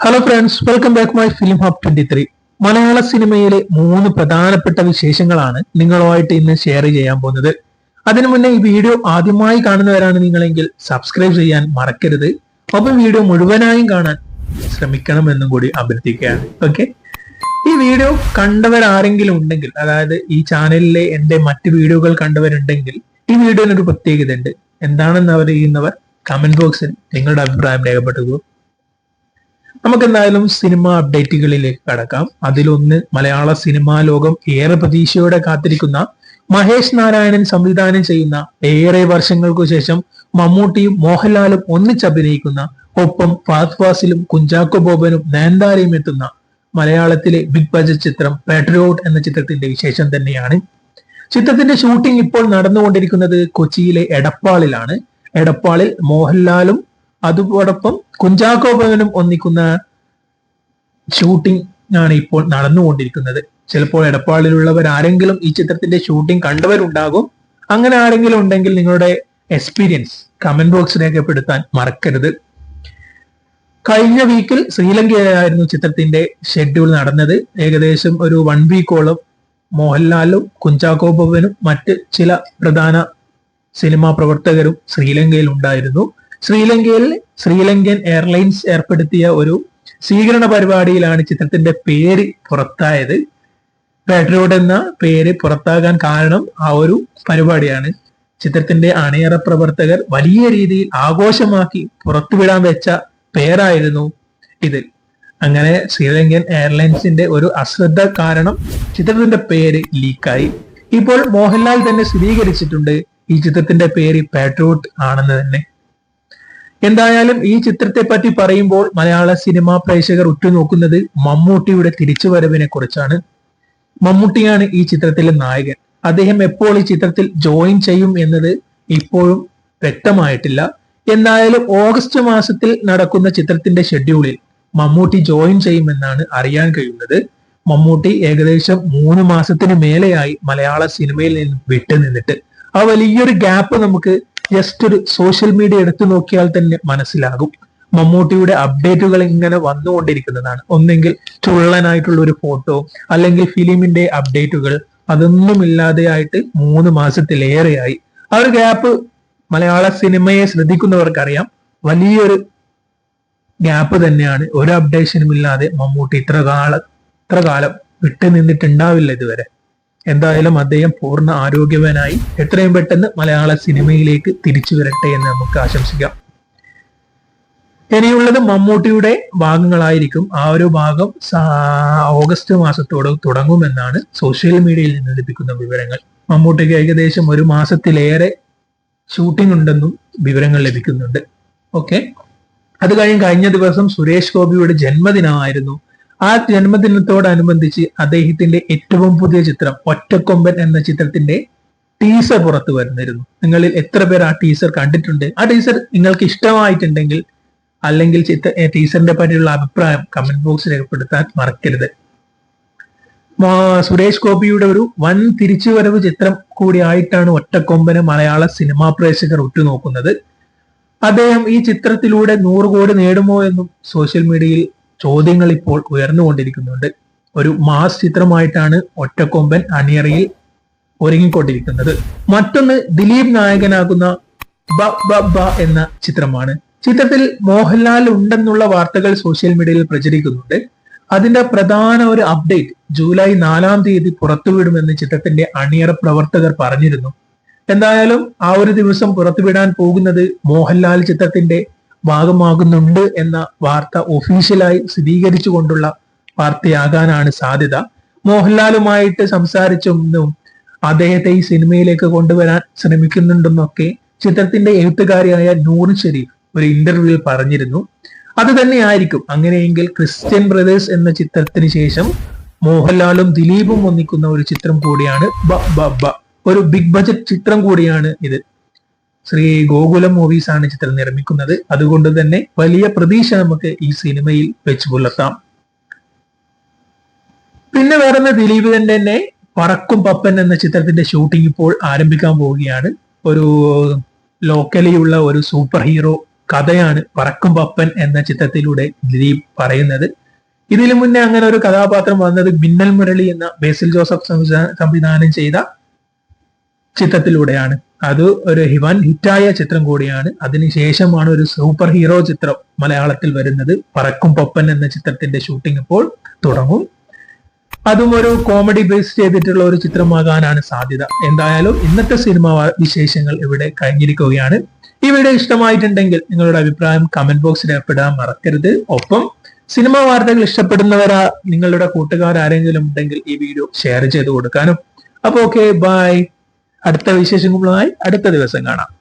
Hello friends welcome back my film hub twenty three Malayalam സിനിമയിലെ മൂന്ന് പ്രധാനപ്പെട്ട വിശേഷങ്ങളാണ് നിങ്ങളുമായിട്ട് ഇന്ന് ഷെയർ ചെയ്യാൻ പോകുന്നത്. അതിനു മുന്നേ ഈ വീഡിയോ ആദ്യമായി കാണുന്നവരാണ് നിങ്ങളെങ്കിൽ സബ്സ്ക്രൈബ് ചെയ്യാൻ മറക്കരുത്. ഒപ്പം വീഡിയോ മുഴുവനായും കാണാൻ ശ്രമിക്കണമെന്നും കൂടി അഭ്യർത്ഥിക്കുകയാണ്. ഓക്കെ ഈ വീഡിയോ കണ്ടവരാരെങ്കിലും ഉണ്ടെങ്കിൽ അതായത് ഈ ചാനലിലെ എന്റെ മറ്റ് വീഡിയോകൾ കണ്ടവരുണ്ടെങ്കിൽ ഈ വീഡിയോനൊരു പ്രത്യേകത ഉണ്ട് എന്താണെന്ന് അറിയുന്നവർ കമന്റ് ബോക്സിൽ നിങ്ങളുടെ അഭിപ്രായം രേഖപ്പെടുത്തുക. നമുക്ക് എന്തായാലും സിനിമ അപ്ഡേറ്റുകളിലേക്ക് കടക്കാം. അതിലൊന്ന് മലയാള സിനിമാ ലോകം ഏറെ പ്രതീക്ഷയോടെ കാത്തിരിക്കുന്ന മഹേഷ് നാരായണൻ സംവിധാനം ചെയ്യുന്ന ഏറെ വർഷങ്ങൾക്കു ശേഷം മമ്മൂട്ടിയും മോഹൻലാലും ഒന്നിച്ചഭിനയിക്കുന്ന ഒപ്പം ഫാത് ഫാസിലും കുഞ്ചാക്കോ ബോബനും നയൻതാരയും എത്തുന്ന മലയാളത്തിലെ ബിഗ് ബജറ്റ് ചിത്രം പാട്രിയോട്ട് എന്ന ചിത്രത്തിന്റെ വിശേഷം തന്നെയാണ്. ചിത്രത്തിന്റെ ഷൂട്ടിംഗ് ഇപ്പോൾ നടന്നുകൊണ്ടിരിക്കുന്നത് കൊച്ചിയിലെ എടപ്പാളിലാണ്. എടപ്പാളിൽ മോഹൻലാലും അതോടൊപ്പം കുഞ്ചാക്കോ ബോബനും ഒന്നിക്കുന്ന ഷൂട്ടിംഗ് ആണ് ഇപ്പോൾ നടന്നുകൊണ്ടിരിക്കുന്നത്. ചിലപ്പോൾ എടപ്പാളിലുള്ളവർ ആരെങ്കിലും ഈ ചിത്രത്തിന്റെ ഷൂട്ടിംഗ് കണ്ടവരുണ്ടാകും. അങ്ങനെ ആരെങ്കിലും ഉണ്ടെങ്കിൽ നിങ്ങളുടെ എക്സ്പീരിയൻസ് കമന്റ് ബോക്സ് രേഖപ്പെടുത്താൻ മറക്കരുത്. കഴിഞ്ഞ വീക്കിൽ ശ്രീലങ്കയിലായിരുന്നു ചിത്രത്തിന്റെ ഷെഡ്യൂൾ നടന്നത്. ഏകദേശം ഒരു വൺ വീക്കോളം മോഹൻലാലും കുഞ്ചാക്കോ മറ്റ് ചില പ്രധാന സിനിമാ പ്രവർത്തകരും ശ്രീലങ്കയിൽ ഉണ്ടായിരുന്നു ശ്രീലങ്കയിൽ ശ്രീലങ്കൻ എയർലൈൻസ് ഏർപ്പെടുത്തിയ ഒരു സ്വീകരണ പരിപാടിയിലാണ് ചിത്രത്തിന്റെ പേര് പുറത്തായത്. പാട്രിയോട്ട് എന്ന പേര് പുറത്താകാൻ കാരണം ആ ഒരു പരിപാടിയാണ്. ചിത്രത്തിന്റെ അണിയറ പ്രവർത്തകർ വലിയ രീതിയിൽ ആഘോഷമാക്കി പുറത്തുവിടാൻ വെച്ച പേരായിരുന്നു ഇത്. അങ്ങനെ ശ്രീലങ്കൻ എയർലൈൻസിന്റെ ഒരു അശ്രദ്ധ കാരണം ചിത്രത്തിന്റെ പേര് ലീക്കായി. ഇപ്പോൾ മോഹൻലാൽ തന്നെ സ്ഥിരീകരിച്ചിട്ടുണ്ട്. ഈ ചിത്രത്തിന്റെ പേര് പാട്രോട്ട് ആണെന്ന് തന്നെ. എന്തായാലും ഈ ചിത്രത്തെ പറ്റി പറയുമ്പോൾ മലയാള സിനിമാ പ്രേക്ഷകർ ഉറ്റുനോക്കുന്നത് മമ്മൂട്ടിയുടെ തിരിച്ചുവരവിനെ കുറിച്ചാണ്. മമ്മൂട്ടിയാണ് ഈ ചിത്രത്തിലെ നായകൻ. അദ്ദേഹം എപ്പോൾ ഈ ചിത്രത്തിൽ ജോയിൻ ചെയ്യും എന്നത് ഇപ്പോഴും വ്യക്തമായിട്ടില്ല. എന്തായാലും ഓഗസ്റ്റ് മാസത്തിൽ നടക്കുന്ന ചിത്രത്തിന്റെ ഷെഡ്യൂളിൽ മമ്മൂട്ടി ജോയിൻ ചെയ്യുമെന്നാണ് അറിയാൻ കഴിയുന്നത്. മമ്മൂട്ടി ഏകദേശം മൂന്ന് മാസത്തിന് മേലെയായി മലയാള സിനിമയിൽ നിന്ന് വിട്ടുനിന്നിട്ട്. ആ വലിയൊരു ഗ്യാപ്പ് നമുക്ക് ജസ്റ്റ് ഒരു സോഷ്യൽ മീഡിയ എടുത്തു നോക്കിയാൽ തന്നെ മനസ്സിലാകും. മമ്മൂട്ടിയുടെ അപ്ഡേറ്റുകൾ ഇങ്ങനെ വന്നുകൊണ്ടിരിക്കുന്നതാണ്. ഒന്നെങ്കിൽ ചുള്ളനായിട്ടുള്ള ഒരു ഫോട്ടോ അല്ലെങ്കിൽ ഫിലിമിന്റെ അപ്ഡേറ്റുകൾ അതൊന്നും ഇല്ലാതെയായിട്ട് മൂന്ന് മാസത്തിലേറെയായി. ആ ഒരു ഗ്യാപ്പ് മലയാള സിനിമയെ ശ്രദ്ധിക്കുന്നവർക്കറിയാം. വലിയൊരു ഗ്യാപ്പ് തന്നെയാണ്. ഒരു അപ്ഡേഷനും ഇല്ലാതെ മമ്മൂട്ടി ഇത്ര കാല ഇത്ര കാലം വിട്ടു നിന്നിട്ടുണ്ടാവില്ല ഇതുവരെ. എന്തായാലും അദ്ദേഹം പൂർണ ആരോഗ്യവാനായി എത്രയും പെട്ടെന്ന് മലയാള സിനിമയിലേക്ക് തിരിച്ചു വരട്ടെ എന്ന് നമുക്ക് ആശംസിക്കാം. ഇനിയുള്ളത് മമ്മൂട്ടിയുടെ ഭാഗങ്ങളായിരിക്കും. ആ ഒരു ഭാഗം ഓഗസ്റ്റ് മാസത്തോട് തുടങ്ങുമെന്നാണ് സോഷ്യൽ മീഡിയയിൽ നിന്ന് ലഭിക്കുന്ന വിവരങ്ങൾ. മമ്മൂട്ടിക്ക് ഏകദേശം ഒരു മാസത്തിലേറെ ഷൂട്ടിംഗ് ഉണ്ടെന്നും വിവരങ്ങൾ ലഭിക്കുന്നുണ്ട്. ഓക്കെ? അത് കഴിഞ്ഞ് കഴിഞ്ഞ ദിവസം സുരേഷ് ഗോപിയുടെ ജന്മദിനമായിരുന്നു. ആ ജന്മദിനത്തോടനുബന്ധിച്ച് അദ്ദേഹത്തിന്റെ ഏറ്റവും പുതിയ ചിത്രം ഒറ്റക്കൊമ്പൻ എന്ന ചിത്രത്തിന്റെ ടീസർ പുറത്തു വരുന്നിരുന്നു. നിങ്ങളിൽ എത്ര പേർ ആ ടീസർ കണ്ടിട്ടുണ്ട്? ആ ടീസർ നിങ്ങൾക്ക് ഇഷ്ടമായിട്ടുണ്ടെങ്കിൽ അല്ലെങ്കിൽ ചിത്ര ടീസറിന്റെ പറ്റിയുള്ള അഭിപ്രായം കമന്റ് ബോക്സിൽ രേഖപ്പെടുത്താൻ മറക്കരുത്. സുരേഷ് ഗോപിയുടെ ഒരു വൻ തിരിച്ചുവരവ് ചിത്രം കൂടിയായിട്ടാണ് ഒറ്റക്കൊമ്പന് മലയാള സിനിമാ പ്രേക്ഷകർ ഉറ്റുനോക്കുന്നത്. അദ്ദേഹം ഈ ചിത്രത്തിലൂടെ നൂറ് കോടി നേടുമോ എന്നും സോഷ്യൽ മീഡിയയിൽ ചോദ്യങ്ങൾ ഇപ്പോൾ ഉയർന്നുകൊണ്ടിരിക്കുന്നുണ്ട്. ഒരു മാസ് ചിത്രമായിട്ടാണ് ഒറ്റക്കൊമ്പൻ അണിയറയിൽ ഒരുങ്ങിക്കൊണ്ടിരിക്കുന്നത്. മറ്റൊന്ന് ദിലീപ് നായകനാകുന്ന ബ ബ ബ എന്ന ചിത്രമാണ്. ചിത്രത്തിൽ മോഹൻലാൽ ഉണ്ടെന്നുള്ള വാർത്തകൾ സോഷ്യൽ മീഡിയയിൽ പ്രചരിക്കുന്നുണ്ട്. അതിന്റെ പ്രധാന ഒരു അപ്ഡേറ്റ് ജൂലൈ നാലാം തീയതി പുറത്തുവിടുമെന്ന് ചിത്രത്തിന്റെ അണിയറ പ്രവർത്തകർ പറഞ്ഞിരുന്നു. എന്തായാലും ആ ഒരു ദിവസം പുറത്തുവിടാൻ പോകുന്നത് മോഹൻലാൽ ചിത്രത്തിന്റെ ഭാഗമാകുന്നുണ്ട് എന്ന വാർത്ത ഒഫീഷ്യലായി സ്ഥിരീകരിച്ചുകൊണ്ടുള്ള വാർത്തയാകാനാണ് സാധ്യത. മോഹൻലാലുമായിട്ട് സംസാരിച്ചെന്നും അദ്ദേഹത്തെ ഈ സിനിമയിലേക്ക് കൊണ്ടുവരാൻ ശ്രമിക്കുന്നുണ്ടെന്നൊക്കെ ചിത്രത്തിന്റെ എഴുത്തുകാരിയായ നൂർ ഷെരീഫ് ഒരു ഇന്റർവ്യൂവിൽ പറഞ്ഞിരുന്നു. അത് തന്നെയായിരിക്കും അങ്ങനെയെങ്കിൽ ക്രിസ്ത്യൻ ബ്രദേഴ്സ് എന്ന ചിത്രത്തിന് ശേഷം മോഹൻലാലും ദിലീപും ഒന്നിക്കുന്ന ഒരു ചിത്രം കൂടിയാണ് ഒരു ബിഗ് ബജറ്റ് ചിത്രം കൂടിയാണ് ഇത്. ശ്രീ ഗോകുലം മൂവീസ് ആണ് ചിത്രം നിർമ്മിക്കുന്നത്. അതുകൊണ്ട് തന്നെ വലിയ പ്രതീക്ഷ നമുക്ക് ഈ സിനിമയിൽ വെച്ച് പുലർത്താം. പിന്നെ വരുന്ന ദിലീപ് തന്നെ പറക്കും പപ്പൻ എന്ന ചിത്രത്തിന്റെ ഷൂട്ടിംഗ് ഇപ്പോൾ ആരംഭിക്കാൻ പോവുകയാണ്. ഒരു ലോക്കലിയുള്ള ഒരു സൂപ്പർ ഹീറോ കഥയാണ് പറക്കും പപ്പൻ എന്ന ചിത്രത്തിലൂടെ ദിലീപ് പറയുന്നത്. ഇതിനു മുന്നേ അങ്ങനെ ഒരു കഥാപാത്രം വന്നത് മിന്നൽ മുരളി എന്ന ബേസിൽ ജോസഫ് സംവിധാനം ചെയ്ത ചിത്രത്തിലൂടെയാണ്. അത് ഒരു ഹിവൻ ഹിറ്റായ ചിത്രം കൂടിയാണ്. അതിനുശേഷമാണ് ഒരു സൂപ്പർ ഹീറോ ചിത്രം മലയാളത്തിൽ വരുന്നത്. പറക്കും പൊപ്പൻ എന്ന ചിത്രത്തിന്റെ ഷൂട്ടിംഗ് ഇപ്പോൾ തുടങ്ങും. അതും ഒരു കോമഡി ബേസ് ചെയ്തിട്ടുള്ള ഒരു ചിത്രമാകാനാണ് സാധ്യത. എന്തായാലും ഇന്നത്തെ സിനിമ വിശേഷങ്ങൾ ഇവിടെ കഴിഞ്ഞിരിക്കുകയാണ്. ഈ വീഡിയോ ഇഷ്ടമായിട്ടുണ്ടെങ്കിൽ നിങ്ങളുടെ അഭിപ്രായം കമന്റ് ബോക്സിൽ ഏർപ്പെടാൻ മറക്കരുത്. ഒപ്പം സിനിമ വാർത്തകൾ ഇഷ്ടപ്പെടുന്നവരാ നിങ്ങളുടെ കൂട്ടുകാർ ആരെങ്കിലും ഉണ്ടെങ്കിൽ ഈ വീഡിയോ ഷെയർ ചെയ്ത് കൊടുക്കാനും. അപ്പൊ ഓക്കെ ബൈ അടുത്ത വിശേഷങ്ങളുമായി അടുത്ത ദിവസം കാണാം.